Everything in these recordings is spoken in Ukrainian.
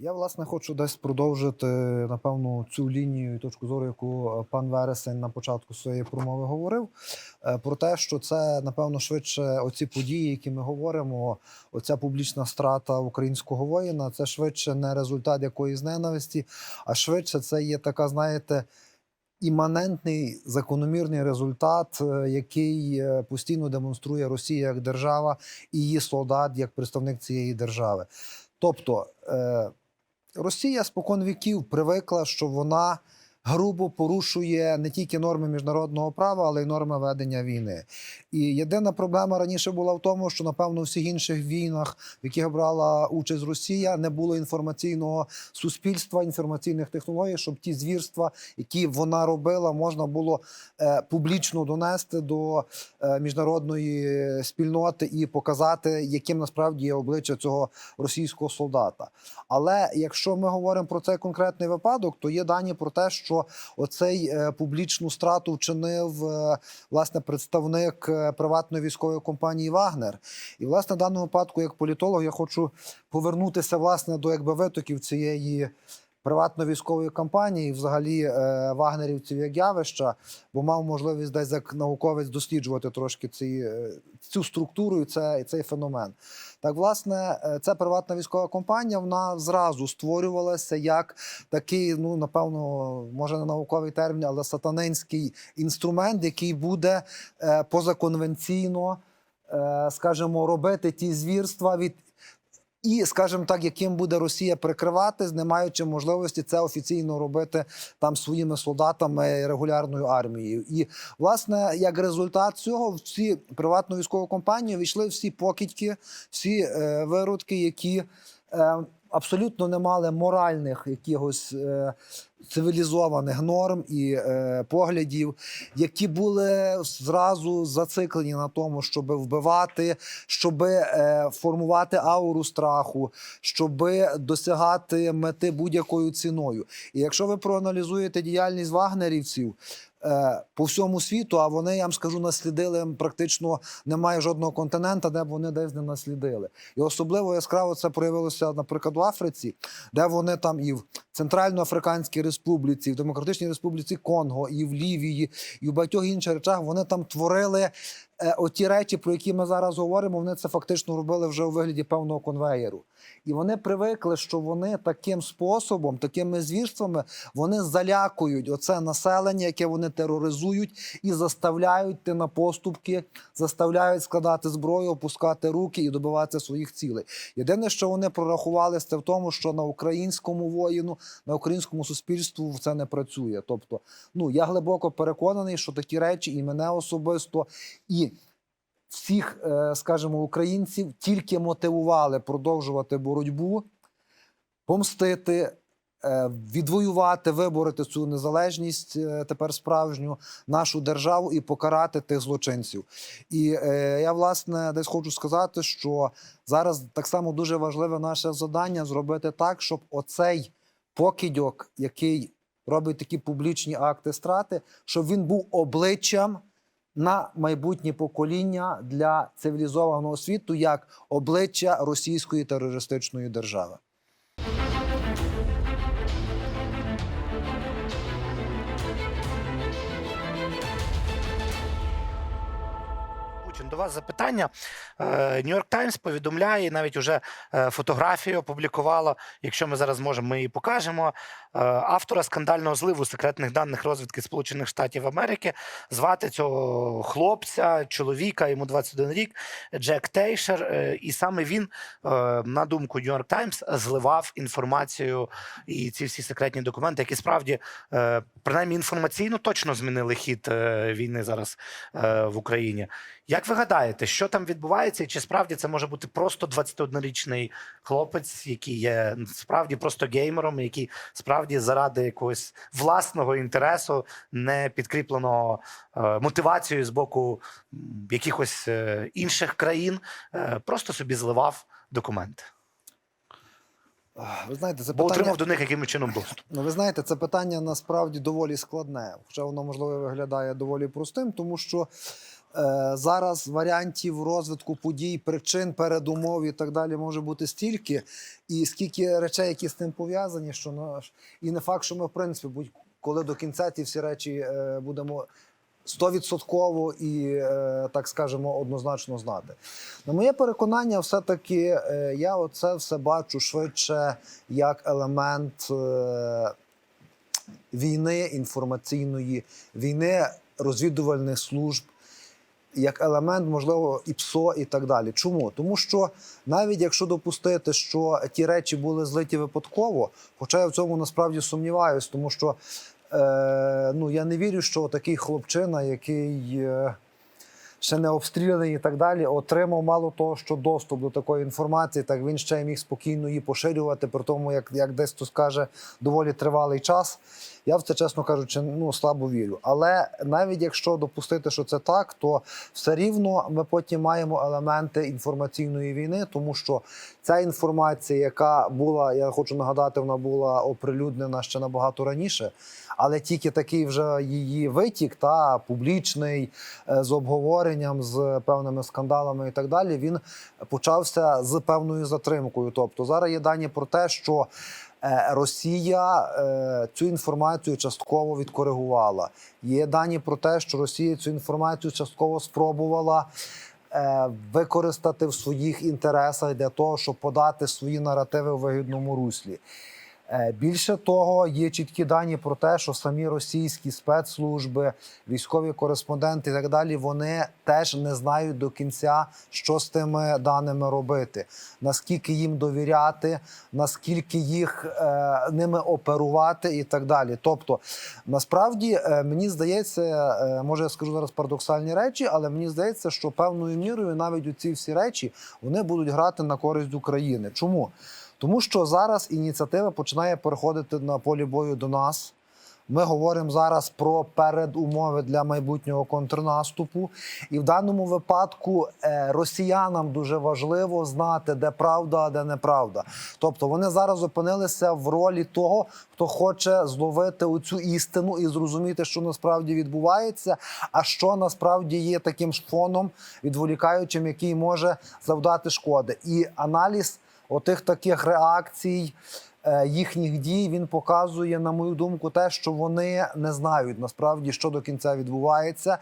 Я власне хочу десь продовжити напевно цю лінію і точку зору, яку е, пан Вересень на початку своєї промови говорив. е, Про те, що це напевно швидше оці події, які ми говоримо, оця публічна страта українського воїна, це швидше не результат якоїсь ненависті, а швидше це є така, знаєте. Іманентний закономірний результат, е, який постійно демонструє Росія як держава і її солдат як представник цієї держави. Тобто Росія спокон віків привикла, що вона грубо порушує не тільки норми міжнародного права, але й норми ведення війни. І єдина проблема раніше була в тому, що напевно у всіх інших війнах, в яких брала участь Росія, не було інформаційного суспільства, інформаційних технологій, щоб ті звірства, які вона робила, можна було е, публічно донести до е, міжнародної спільноти і показати, яким насправді є обличчя цього російського солдата. Але якщо ми говоримо про цей конкретний випадок, то є дані про те, що оцей е, публічну страту вчинив е, власне представник е, приватної військової компанії Вагнер. І власне в даному випадку, як політолог, я хочу повернутися власне до якби витоків цієї. Приватно-військової кампанії, взагалі е, вагнерівців як явища, бо мав можливість десь як науковець досліджувати трошки ці, е, цю структуру і це, цей феномен. Так, власне, е, ця приватна військова компанія вона зразу створювалася як такий, ну напевно, може не науковий термін, але сатанинський інструмент, який буде позаконвенційно, скажімо, робити ті звірства від. І, скажімо так, яким буде Росія прикривати, не маючи можливості це офіційно робити там своїми солдатами регулярною армією. І власне, як результат цього, в ці приватну військову компанію війшли всі покидьки, всі е, виродки, які е, абсолютно не мали моральних якихось е, цивілізованих норм і е, поглядів, які були зразу зациклені на тому, щоб вбивати, щоб е, формувати ауру страху, щоб досягати мети будь-якою ціною. І якщо ви проаналізуєте діяльність вагнерівців. Е, По всьому світу, а вони, я вам скажу, наслідили практично немає жодного континента, де б вони десь не наслідили. І особливо яскраво це проявилося, наприклад, у Африці, де вони там і в Центральноафриканській Республіці, і в Демократичній Республіці Конго, і в Лівії, і в багатьох інших речах вони там творили оті речі, про які ми зараз говоримо. Вони це фактично робили вже у вигляді певного конвеєру. І вони привикли, що вони таким способом, такими звірствами, вони залякують оце населення, яке вони тероризують, і заставляють йти на поступки, заставляють складати зброю, опускати руки і добиватися своїх цілей. Єдине, що вони прорахували, це в тому, що на українському воїну, на українському суспільству це не працює. Тобто, ну я глибоко переконаний, що такі речі і мене особисто, і всіх, е, скажімо, українців тільки мотивували продовжувати боротьбу, помстити. е, Відвоювати, виборити цю незалежність е, тепер справжню нашу державу і покарати тих злочинців. І я власне десь хочу сказати, що зараз так само дуже важливе наше завдання зробити так, щоб оцей покидьок, який робить такі публічні акти страти, щоб він був обличчям на майбутнє покоління для цивілізованого світу як обличчя російської терористичної держави. До вас запитання. Нью-Йорк Таймс повідомляє, навіть уже е, фотографію опублікувало. Якщо ми зараз можемо, ми її покажемо. Е, Автора скандального зливу секретних даних розвідки Сполучених Штатів Америки звати цього хлопця, чоловіка, йому 21 рік, Джек Тейшер. Е, І саме він, е, на думку Нью-Йорк Таймс, зливав інформацію і ці всі секретні документи, які справді е, принаймні інформаційно точно змінили хід е, війни зараз е, в Україні. Як ви гадаєте, що там відбувається, і чи справді це може бути просто 21-річний хлопець, який є справді просто геймером, який справді заради якогось власного інтересу, не підкріпленого е, мотивацією з боку якихось е, інших країн, е, просто собі зливав документи, Ви знаєте, це бо питання, отримав до них якимось чином доступ. ну, ви знаєте, це питання насправді доволі складне. Хоча воно можливо виглядає доволі простим, тому що зараз варіантів розвитку подій, причин, передумов і так далі може бути стільки, і скільки речей, які з тим пов'язані, що наш і не факт, що ми в принципі будь коли до кінця ті всі речі е, будемо стовідсотково і е, так скажемо однозначно знати. На моє переконання, все-таки е, я оце все бачу швидше як елемент. Е, війни інформаційної, війни розвідувальних служб, як елемент, можливо, і ПСО, і так далі. Чому? Тому що навіть якщо допустити, що ті речі були злиті випадково, хоча я в цьому насправді сумніваюсь, тому що е, ну, я не вірю, що такий хлопчина, який. Е, ще не обстріляний і так далі, отримав мало того, що доступ до такої інформації, так він ще й міг спокійно її поширювати, при тому, як, як десь хто скаже, доволі тривалий час. Я в це, чесно кажучи, ну слабо вірю. Але навіть якщо допустити, що це так, то все рівно ми потім маємо елементи інформаційної війни, тому що ця інформація, яка була, я хочу нагадати, вона була оприлюднена ще набагато раніше, але тільки такий вже її витік, та публічний е, з обговоренням, з певними скандалами і так далі, він почався з певною затримкою. Тобто зараз є дані про те, що Росія е, цю інформацію частково відкоригувала. Є дані про те, що Росія цю інформацію частково спробувала. е, Використати в своїх інтересах для того, щоб подати свої наративи в вигідному руслі. Е, Більше того, є чіткі дані про те, що самі російські спецслужби, військові кореспонденти і так далі, вони теж не знають до кінця, що з тими даними робити, наскільки їм довіряти, наскільки їх е, ними оперувати і так далі. Тобто, насправді е, мені здається, е, може я скажу зараз парадоксальні речі, але мені здається, що певною мірою навіть у ці всі речі вони будуть грати на користь України. Чому? Тому що зараз ініціатива починає переходити на полі бою до нас. Ми говоримо зараз про передумови для майбутнього контрнаступу, і в даному випадку е, росіянам дуже важливо знати, де правда, а де неправда. Тобто вони зараз опинилися в ролі того, хто хоче зловити оцю істину і зрозуміти, що насправді відбувається, а що насправді є таким ж фоном відволікаючим, який може завдати шкоди. І аналіз отих таких реакцій. е, Їхніх дій він показує, на мою думку, те, що вони не знають насправді, що до кінця відбувається.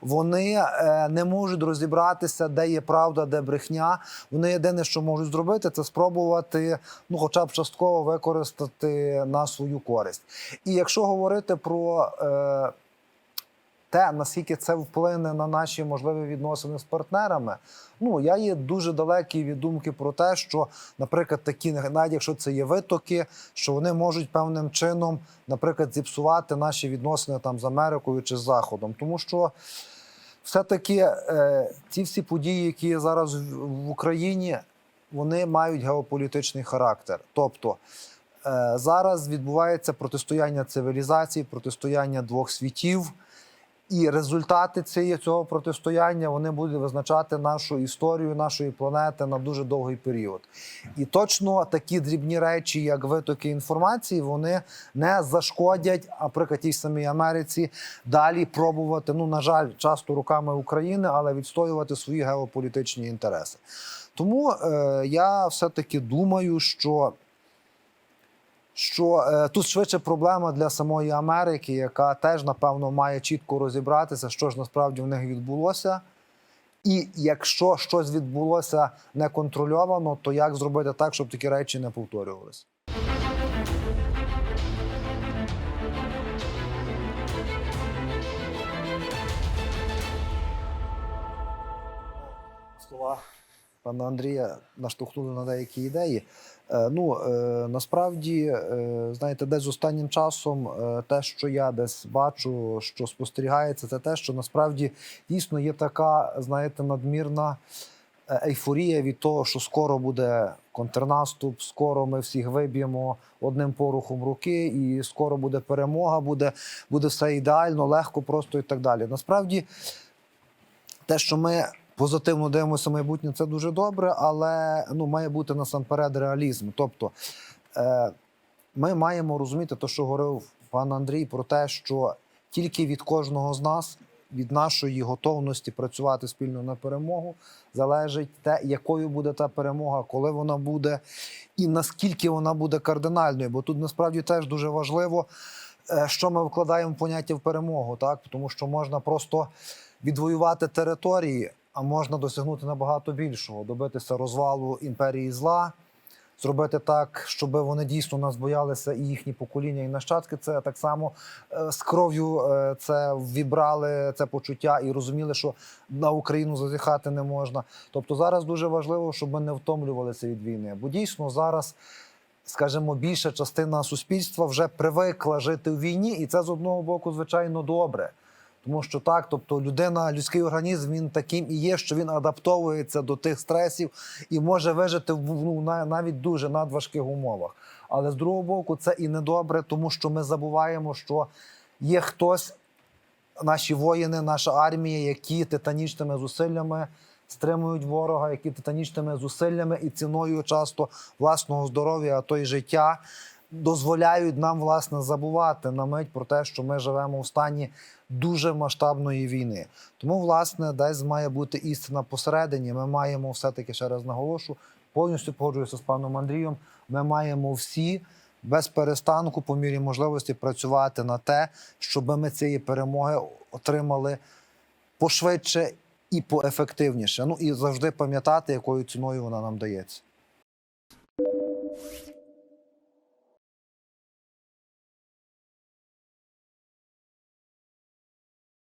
Вони е, не можуть розібратися, де є правда, де брехня. Вони єдине, що можуть зробити, це спробувати, ну, хоча б частково використати на свою користь. І якщо говорити про е, те, наскільки це вплине на наші можливі відносини з партнерами. Ну я є дуже далекий від думки про те, що, наприклад, такі навіть якщо це є витоки, що вони можуть певним чином, наприклад, зіпсувати наші відносини там з Америкою чи з Заходом, тому що. Все-таки е, ці всі події, які є зараз в, Україні, вони мають геополітичний характер. Тобто е, зараз відбувається протистояння цивілізацій, протистояння двох світів. І результати цієї цього протистояння вони будуть визначати нашу історію нашої планети на дуже довгий період. І точно такі дрібні речі, як витоки інформації, вони не зашкодять, наприклад, тій самій Америці далі пробувати. Ну на жаль, часто руками України, але відстоювати свої геополітичні інтереси. Тому е, я все таки думаю, що що е, тут швидше проблема для самої Америки, яка теж напевно має чітко розібратися, що ж насправді в них відбулося. І якщо щось відбулося неконтрольовано, то як зробити так, щоб такі речі не повторювалися? Слова пана Андрія наштовхнули на деякі ідеї. Е, Ну е, насправді, е, знаєте, десь останнім часом те, що я десь бачу, що спостерігається, це те, що насправді дійсно є така, знаєте, надмірна ейфорія від того, що скоро буде контрнаступ, скоро ми всіх виб'ємо одним порухом руки, і скоро буде перемога, буде, буде все ідеально, легко, просто і так далі. Насправді, те, що ми позитивно дивимося майбутнє, це дуже добре, але ну, має бути насамперед реалізм. Тобто е, ми маємо розуміти те, що говорив пан Андрій, про те, що тільки від кожного з нас від нашої готовності працювати спільно на перемогу залежить те, якою буде та перемога, коли вона буде, і наскільки вона буде кардинальною. Бо тут насправді теж дуже важливо, е, що ми вкладаємо в поняття в перемогу, так тому що можна просто відвоювати території, а можна досягнути набагато більшого, добитися розвалу імперії зла. Зробити так, щоб вони дійсно нас боялися, і їхні покоління, і нащадки це так само е, з кров'ю е, це вібрали це почуття і розуміли, що на Україну зазіхати не можна. Тобто зараз дуже важливо, щоб ми не втомлювалися від війни. Бо дійсно зараз, скажімо, більша частина суспільства вже привикла жити в війні, і це з одного боку, звичайно, добре. Тому що так, тобто людина, людський організм він таким і є, що він адаптовується до тих стресів і може вижити в ну, навіть дуже надважких умовах. Але з другого боку, це і недобре, тому що ми забуваємо, що є хтось, наші воїни, наша армія, які титанічними зусиллями стримують ворога, які титанічними зусиллями і ціною часто власного здоров'я, а то й життя дозволяють нам власне забувати на мить про те, що ми живемо в стані дуже масштабної війни. Тому, власне, десь має бути істина посередині. Ми маємо все-таки ще раз наголошу, повністю погоджуюся з паном Андрієм. Ми маємо всі без перестанку, по мірі можливості, працювати на те, щоб ми цієї перемоги отримали пошвидше і поефективніше. Ну і завжди пам'ятати, якою ціною вона нам дається.